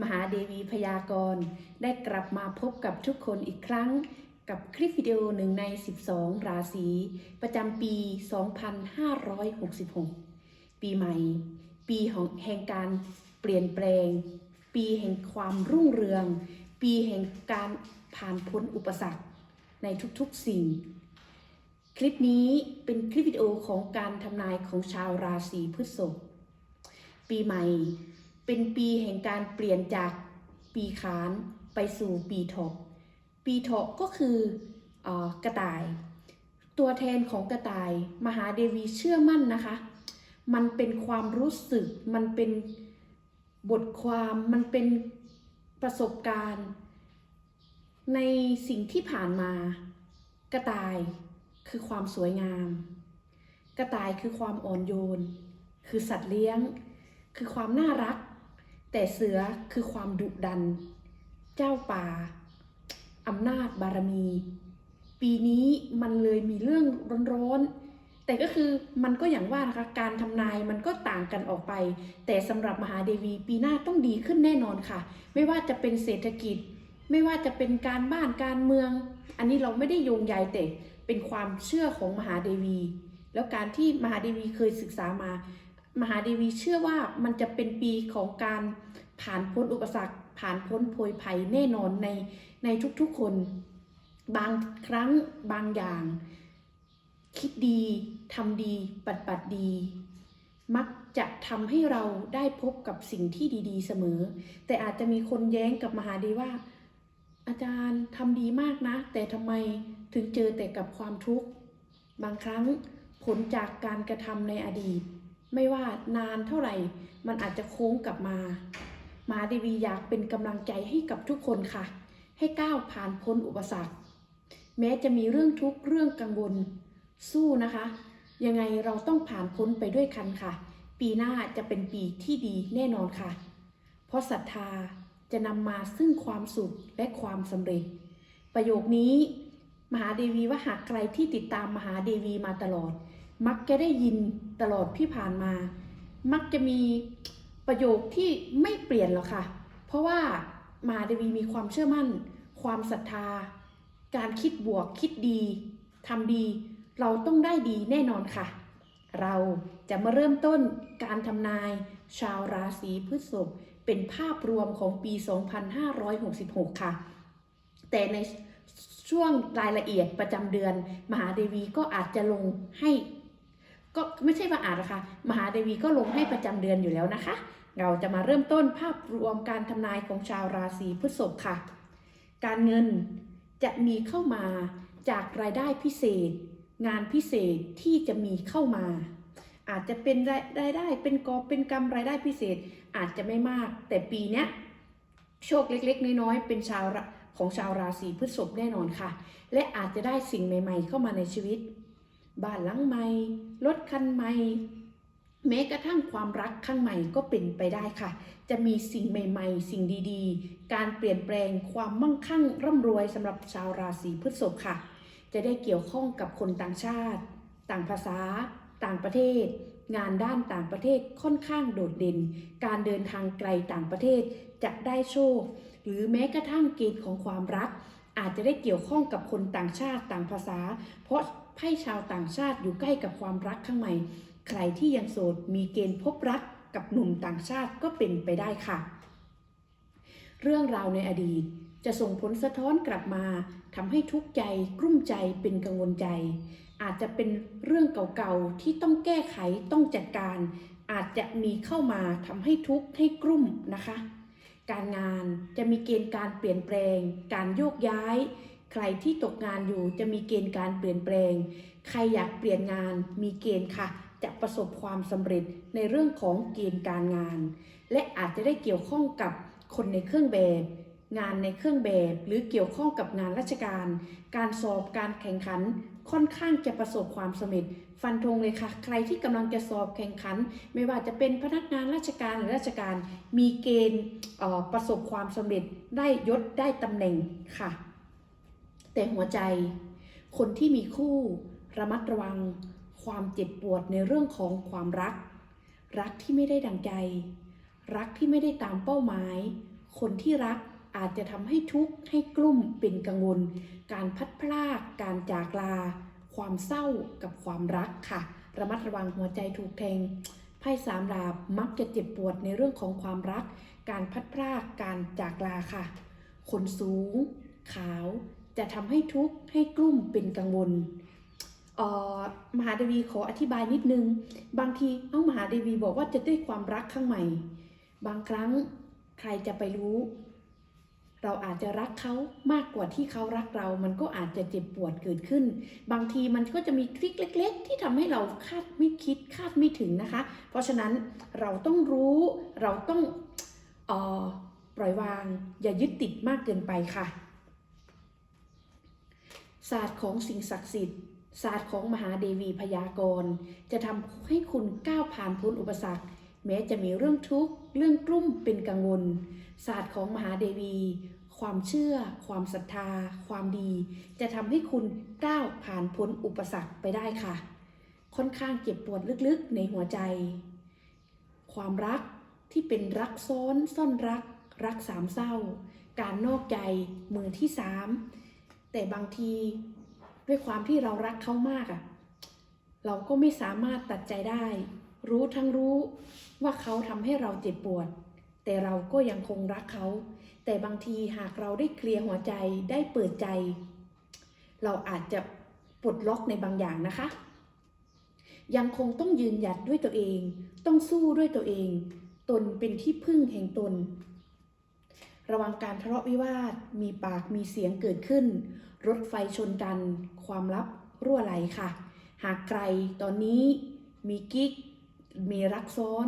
มหาเดวีพยากรณ์ได้กลับมาพบกับทุกคนอีกครั้ง กับคลิปวิดีโอหนึ่งใน 12 ราศี ประจำปี 2566 ปีใหม่ ปีของแห่งการเปลี่ยนแปลง ปีแห่งความรุ่งเรือง ปีแห่งการผ่านพ้นอุปสรรคในทุกๆสิ่ง คลิปนี้เป็นคลิปวิดีโอของการทำนายของชาวราศีพฤษภปีใหม่ เป็นปีแห่งการเปลี่ยนจากปีขานไปสู่ปีถกปีถกก็คือเออกระต่าย ตัวแทนของกระต่าย มหาเดวีเชื่อมั่นนะคะ มันเป็นความรู้สึก มันเป็นบทความมันเป็นประสบการณ์ ในสิ่งที่ผ่านมา กระต่ายคือความสวยงาม กระต่ายคือความอ่อนโยน คือสัตว์เลี้ยง คือความน่ารัก แต่เสือคือความดุดัน เจ้าป่าอำนาจบารมี ปีนี้มันเลยมีเรื่องร้อนๆ แต่ก็คือมันก็อย่างว่านะคะการทำนายมันก็ต่างกันออกไป แต่สำหรับมหาเดวีปีหน้าต้องดีขึ้นแน่นอนค่ะ ไม่ว่าจะเป็นเศรษฐกิจ ไม่ว่าจะเป็นการบ้านการเมือง อันนี้เราไม่ได้โยงใยแต่เป็นความเชื่อของมหาเดวี แล้วการที่มหาเดวีเคยศึกษามา มหาเดวีเชื่อว่ามันจะเป็นปีของการผ่านพ้นอุปสรรค ผ่านพ้นโพยภัยแน่นอนในในทุกๆคน บางครั้งบางอย่าง คิดดีทำดีปฏิบัติดี มักจะทำให้เราได้พบกับสิ่งที่ดีๆเสมอ แต่อาจจะมีคนแย้งกับมหาเดวีว่า อาจารย์ทำดีมากนะ แต่ทำไมถึงเจอแต่กับความทุกข์ บางครั้งผลจากการกระทำในอดีต ไม่ว่านานเท่าไหร่ มันอาจจะโค้งกลับมามหาเดวีอยากเป็นกำลังใจให้กับทุกคนค่ะ ให้ก้าวผ่านพ้นอุปสรรค แม้จะมีเรื่องทุกข์เรื่องกังวล สู้นะคะ ยังไงเราต้องผ่านพ้นไปด้วยกันค่ะ ปีหน้าจะเป็นปีที่ดีแน่นอนค่ะ เพราะศรัทธาจะนำมาซึ่งความสุขและความสำเร็จ ประโยคนี้ มหาเดวีว่าหากใครที่ติดตามมหาเดวีมาตลอด มักจะได้ยิน ตลอดที่ผ่านมา มักจะมีประโยคที่ไม่เปลี่ยนหรอกค่ะ เพราะว่ามหาเดวีมีความเชื่อมั่น ความศรัทธา การคิดบวกคิดดีทำดี เราต้องได้ดีแน่นอนค่ะ เราจะมาเริ่มต้นการทำนาย ชาวราศีพฤษภเป็นภาพรวมของปี 2566 ค่ะ แต่ในช่วงรายละเอียดประจำเดือน มหาเดวีก็อาจจะลงให้ ก็ไม่ใช่วาอาจนะคะมหาเดวีก็ลงให้ประจำเดือนอยู่แล้วนะคะ เราจะมาเริ่มต้นภาพรวมการทำนายของชาวราศีพฤษภค่ะ การเงินจะมีเข้ามาจากรายได้พิเศษ งานพิเศษที่จะมีเข้ามา อาจจะเป็นรายได้เป็นกอบเป็นกำรายได้พิเศษอาจจะไม่มาก แต่ปีนี้โชคเล็กๆ น้อยๆเป็นชาวของชาวราศีพฤษภแน่นอนค่ะ และอาจจะได้สิ่งใหม่ ๆ เข้ามาในชีวิต บ้านหลังใหม่รถคันใหม่แม้กระทั่งความรักข้างใหม่ก็เป็นไปได้ค่ะ จะมีสิ่งใหม่ๆ สิ่งดีๆ การเปลี่ยนแปลงความมั่งคั่งร่ำรวยสำหรับชาวราศีพฤษภค่ะ จะได้เกี่ยวข้องกับคนต่างชาติ ต่างภาษา ต่างประเทศ งานด้านต่างประเทศค่อนข้างโดดเด่น การเดินทางไกลต่างประเทศจะได้โชค หรือแม้กระทั่งเกณฑ์ของความรัก อาจจะได้เกี่ยวข้องกับคนต่างชาติต่างภาษา เพราะ ไพ่ชาวต่างชาติอยู่ใกล้กับความรักข้างในใครที่ยังโสดมีเกณฑ์พบรักกับหนุ่มต่างชาติก็เป็นไปได้ค่ะ เรื่องราวในอดีตจะส่งผลสะท้อนกลับมาทำให้ทุกข์ใจกลุ้มใจเป็นกังวลใจ อาจจะเป็นเรื่องเก่าๆที่ต้องแก้ไขต้องจัดการ อาจจะมีเข้ามาทำให้ทุกข์ให้กลุ้มนะคะ การงานจะมีเกณฑ์การเปลี่ยนแปลง การโยกย้าย ใครที่ตกงานอยู่จะมีเกณฑ์การเปลี่ยนแปลง ใครอยากเปลี่ยนงานมีเกณฑ์ค่ะ จะประสบความสำเร็จในเรื่องของเกณฑ์การงาน และอาจจะได้เกี่ยวข้องกับคนในเครื่องแบบ งานในเครื่องแบบ หรือเกี่ยวข้องกับงานราชการ การสอบการแข่งขันค่อนข้างจะประสบความสำเร็จ ฟันธงเลยค่ะ ใครที่กำลังจะสอบแข่งขัน ไม่ว่าจะเป็นพนักงานราชการหรือราชการ มีเกณฑ์ประสบความสำเร็จได้ยศได้ตำแหน่งค่ะ แต่หัวใจ คนที่มีคู่ ระมัดระวัง ความเจ็บปวดในเรื่องของความรัก รักที่ไม่ได้ดังใจ รักที่ไม่ได้ตามเป้าหมาย คนที่รักอาจจะทำให้ทุกข์ให้กลุ่มเป็นกังวล การพัดพลากการจากลา ความเศร้ากับความรักค่ะ ระมัดระวังหัวใจถูกแทงไพ่สามดาบมักจะเจ็บปวดในเรื่องของความรัก การพัดพลากการจากลาค่ะ คนสูง ขาว จะทำให้ทุกข์ให้กลุ่มเป็นกังวลมหาเดวีขออธิบายนิดนึง บางทีเอ้ามหาเดวีบอกว่าจะได้ความรักข้างใหม่ บางครั้งใครจะไปรู้ เราอาจจะรักเขามากกว่าที่เขารักเรา มันก็อาจจะเจ็บปวดเกิดขึ้น บางทีมันก็จะมีทริคเล็ก ๆ ที่ทำให้เราคาดไม่คิดคาดไม่ถึงนะคะ เพราะฉะนั้นเราต้องรู้เราต้องออปล่อยวาง อย่ายึดติดมากเกินไปค่ะ ศาสตร์ของสิ่งศักดิ์สิทธิ์ ศาสตร์ของมหาเดวีพยากรณ์จะทำให้คุณก้าวผ่านพ้นอุปสรรค แม้จะมีเรื่องทุกข์ เรื่องกลุ้มเป็นกังวล ศาสตร์ของมหาเดวี ความเชื่อ ความศรัทธา ความดี จะทำให้คุณก้าวผ่านพ้นอุปสรรคไปได้ค่ะ ค่อนข้างเจ็บปวดลึกๆในหัวใจ ความรักที่เป็นรักซ้อนซ่อนรัก รักสามเศร้า การนอกใจมือที่สาม แต่บางทีด้วยความที่เรารักเขามากอะเราก็ไม่สามารถตัดใจได้ รู้ทั้งรู้ว่าเขาทำให้เราเจ็บปวด แต่เราก็ยังคงรักเขา แต่บางทีหากเราได้เคลียร์หัวใจได้เปิดใจ เราอาจจะปลดล็อกในบางอย่างนะคะ ยังคงต้องยืนหยัดด้วยตัวเอง ต้องสู้ด้วยตัวเอง ตนเป็นที่พึ่งแห่งตน ระวังการทะเลาะวิวาท มีปากมีเสียงเกิดขึ้น รถไฟชนกัน ความลับรั่วไหลค่ะ หากใครตอนนี้มีกิ๊ก มีรักซ้อน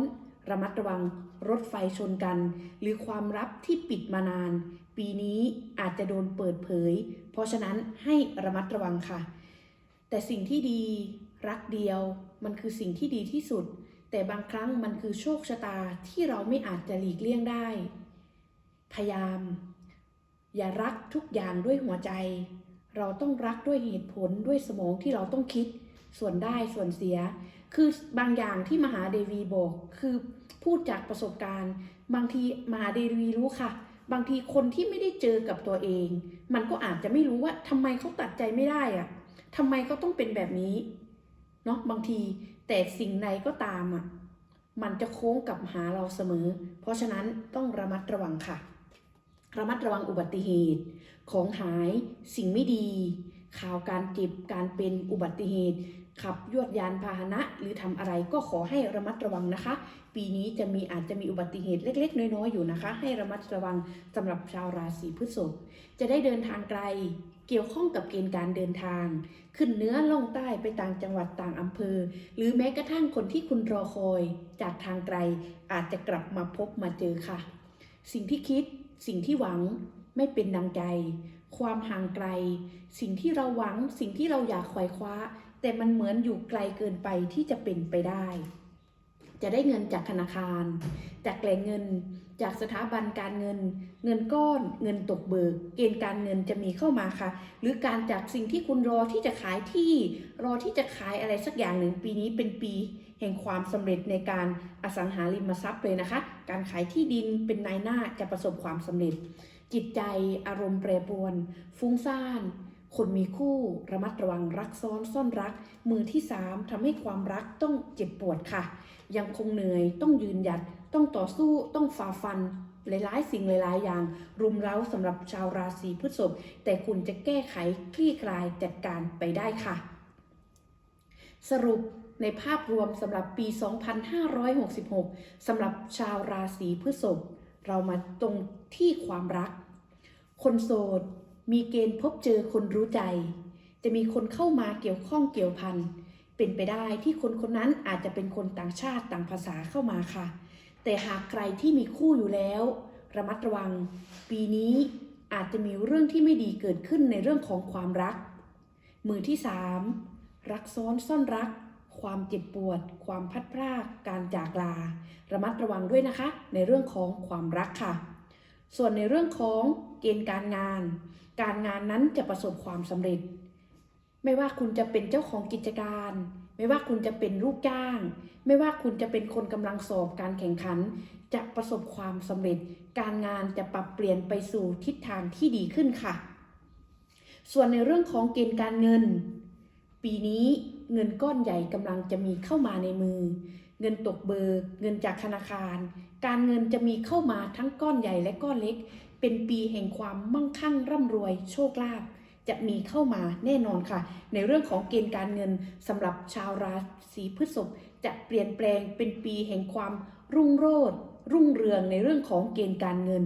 ระมัดระวังรถไฟชนกัน หรือความลับที่ปิดมานาน ปีนี้อาจจะโดนเปิดเผย เพราะฉะนั้นให้ระมัดระวังค่ะ แต่สิ่งที่ดีรักเดียวมันคือสิ่งที่ดีที่สุด แต่บางครั้งมันคือโชคชะตาที่เราไม่อาจจะหลีกเลี่ยงได้ พยายาม อย่ารักทุกอย่างด้วยหัวใจ เราต้องรักด้วยเหตุผลด้วยสมองที่เราต้องคิดส่วนได้ส่วนเสีย คือบางอย่างที่มหาเดวีบอกคือพูดจากประสบการณ์ บางทีมหาเดวีรู้ค่ะ บางทีคนที่ไม่ได้เจอกับตัวเอง มันก็อาจจะไม่รู้ว่าทำไมเขาตัดใจไม่ได้อะทำไมเขาต้องเป็นแบบนี้เนาะบางทีแต่สิ่งใดก็ตามอะมันจะโค้งกลับหาเราเสมอ เพราะฉะนั้นต้องระมัดระวังค่ะ ระมัดระวังอุบัติเหตุ ของหายสิ่งไม่ดี ข่าวการเจ็บการเป็นอุบัติเหตุ ขับยวดยานพาหนะ หรือทำอะไรก็ขอให้ระมัดระวังนะคะ ปีนี้จะมีอาจจะมีอุบัติเหตุเล็ก ๆ น้อยๆอยู่นะคะ ให้ระมัดระวังสำหรับชาวราศีพฤษภจะได้เดินทางไกล เกี่ยวข้องกับเกณฑ์การเดินทาง ขึ้นเหนื้อล่องใต้ไปต่างจังหวัดต่างอำเภอ หรือแม้กระทั่งคนที่คุณรอคอย จากทางไกลอาจจะกลับมาพบมาเจอค่ะ สิ่งที่คิด สิ่งที่หวังไม่เป็นดังใจ ความห่างไกล สิ่งที่เราหวัง สิ่งที่เราอยากไขว่คว้า แต่มันเหมือนอยู่ไกลเกินไปที่จะเป็นไปได้ จะได้เงินจากธนาคาร จากแหล่งเงิน จากสถาบันการเงิน เงินก้อน เงินตกเบิก เกณฑ์การเงินจะมีเข้ามาค่ะ หรือการจากสิ่งที่คุณรอที่จะขายที่ รอที่จะขายอะไรสักอย่างหนึ่งปีนี้เป็นปี แห่งความสำเร็จในการอสังหาริมทรัพย์เลยนะคะ การขายที่ดินเป็นนายหน้าจะประสบความสำเร็จ จิตใจอารมณ์แปรปรวน ฟุ้งซ่าน คนมีคู่ระมัดระวังรักซ้อนซ่อนรัก มือที่สามทำให้ความรักต้องเจ็บปวดค่ะ ยังคงเหนื่อยต้องยืนหยัดต้องต่อสู้ต้องฝ่าฟันหลายๆ สิ่งหลายๆ อย่าง รุมเร้าสำหรับชาวราศีพฤษภแต่คุณจะแก้ไขคลี่คลายจัดการไปได้ค่ะ สรุป ในภาพรวมสำหรับปี 2566 สำหรับชาวราศีพฤษภเรามาตรงที่ความรัก คนโสดมีเกณฑ์พบเจอคนรู้ใจ จะมีคนเข้ามาเกี่ยวข้องเกี่ยวพัน เป็นไปได้ที่คนคนนั้นอาจจะเป็นคนต่างชาติต่างภาษาเข้ามาค่ะ แต่หากใครที่มีคู่อยู่แล้ว ระมัดระวัง ปีนี้อาจจะมีเรื่องที่ไม่ดีเกิดขึ้นในเรื่องของความรัก มือที่ 3 รักซ้อนซ่อนรัก ความเจ็บปวด ความพัดพราก การจากลา ระมัดระวังด้วยนะคะ ในเรื่องของความรักค่ะ ส่วนในเรื่องของเกณฑ์การงาน การงานนั้นจะประสบความสำเร็จ ไม่ว่าคุณจะเป็นเจ้าของกิจการ ไม่ว่าคุณจะเป็นลูกจ้าง ไม่ว่าคุณจะเป็นคนกำลังสอบการแข่งขัน จะประสบความสำเร็จ การงานจะปรับเปลี่ยนไปสู่ทิศทางที่ดีขึ้นค่ะ ส่วนในเรื่องของเกณฑ์การเงิน ปีนี้ เงินก้อนใหญ่กำลังจะมีเข้ามาในมือ เงินตกเบิกเงินจากธนาคาร การเงินจะมีเข้ามาทั้งก้อนใหญ่และก้อนเล็ก เป็นปีแห่งความมั่งคั่งร่ำรวย โชคลาภจะมีเข้ามาแน่นอนค่ะ ในเรื่องของเกณฑ์การเงินสำหรับชาวราศีพฤษภจะเปลี่ยนแปลงเป็นปีแห่งความรุ่งโรจน์รุ่งเรืองในเรื่องของเกณฑ์การเงิน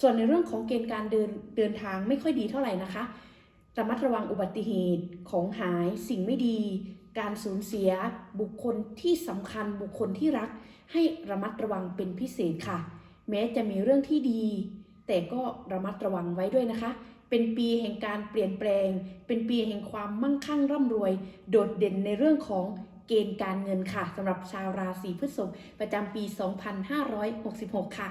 ส่วนในเรื่องของเกณฑ์การเดินเดินทางไม่ค่อยดีเท่าไหร่นะคะ ระมัดระวังอุบัติเหตุของหายสิ่งไม่ดี การสูญเสีย บุคคลที่สำคัญบุคคลที่รัก ให้ระมัดระวังเป็นพิเศษค่ะ แม้จะมีเรื่องที่ดี แต่ก็ระมัดระวังไว้ด้วยนะคะ เป็นปีแห่งการเปลี่ยนแปลง เป็นปีแห่งความมั่งคั่งร่ำรวย โดดเด่นในเรื่องของเกณฑ์การเงินค่ะสำหรับชาวราศีพฤษภประจำปี 2566 ค่ะ